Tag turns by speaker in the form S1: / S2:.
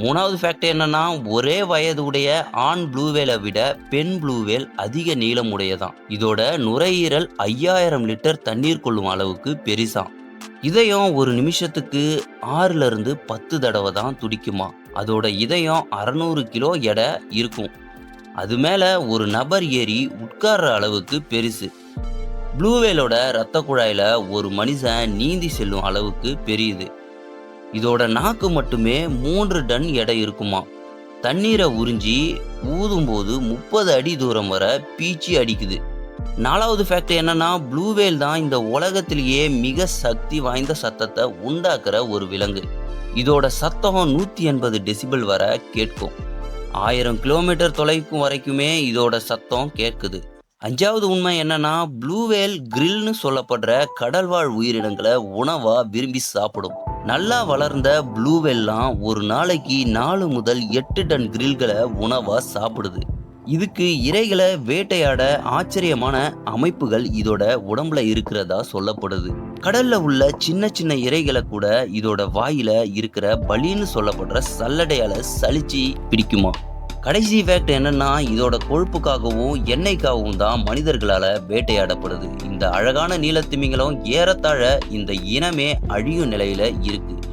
S1: மூணாவது ஃபேக்ட் என்னன்னா ஒரே வயது உடைய ஆண் ப்ளூவேலை விட பெண் ப்ளூவேல் அதிக நீளம் உடையதான் இதோட நுரையீரல் ஐயாயிரம் லிட்டர் தண்ணீர் கொள்ளும் அளவுக்கு பெரிசாம் இதயம் ஒரு நிமிஷத்துக்கு ஆறுல இருந்து பத்து தடவை தான் துடிக்குமா? அதோட இதயம் அறநூறு கிலோ எடை இருக்கும். அது மேல ஒரு நபர் ஏறி உட்கார்ற அளவுக்கு பெருசு. ப்ளூவேலோட இரத்த குழாயில ஒரு மனுஷன் நீந்தி செல்லும் அளவுக்கு பெரியது. இதோட நாக்கு மட்டுமே மூன்று டன் எடை இருக்குமா? தண்ணீரை உறிஞ்சி ஊதும்போது முப்பது அடி தூரம் வரை பீச்சி அடிக்குது. நாலாவது ஃபேக்ட் என்னன்னா ப்ளூவேல் தான் இந்த உலகத்திலேயே மிக சக்தி வாய்ந்த சத்தத்தை உண்டாக்குற ஒரு விலங்கு. இதோட சத்தம் நூற்றி எண்பது டெசிபிள் வரை கேட்கும். ஆயிரம் கிலோமீட்டர் தொலைக்கும் வரைக்குமே இதோட சத்தம் கேட்குது. அஞ்சாவது உண்மை என்னன்னா ப்ளூவேல் கிரில்னு சொல்லப்படுற கடல்வாழ் உயிரினங்களை உணவாக விரும்பி சாப்பிடும். நல்லா வளர்ந்த ப்ளூவெல்லாம் ஒரு நாளைக்கு நாலு முதல் எட்டு டன் கிரில்களை உணவாக சாப்பிடுது. இதுக்கு இரைகளை வேட்டையாட ஆச்சரியமான அமைப்புகள் இதோட உடம்புல இருக்கிறதா சொல்லப்படுது. கடல்ல உள்ள சின்ன சின்ன இரைகளை கூட இதோட வாயில இருக்கிற பலின்னு சொல்லப்படுற சல்லடையால சலிச்சு பிடிக்குமா? கடைசி ஃபேக்ட் என்னன்னா இதோட கொழுப்புக்காகவும் எண்ணெய்க்காகவும் தான் மனிதர்களால வேட்டையாடப்படுது. இந்த அழகான நீலத்திமிங்கலம் ஏறத்தாழ இந்த இனமே அழியும் நிலையில இருக்கு.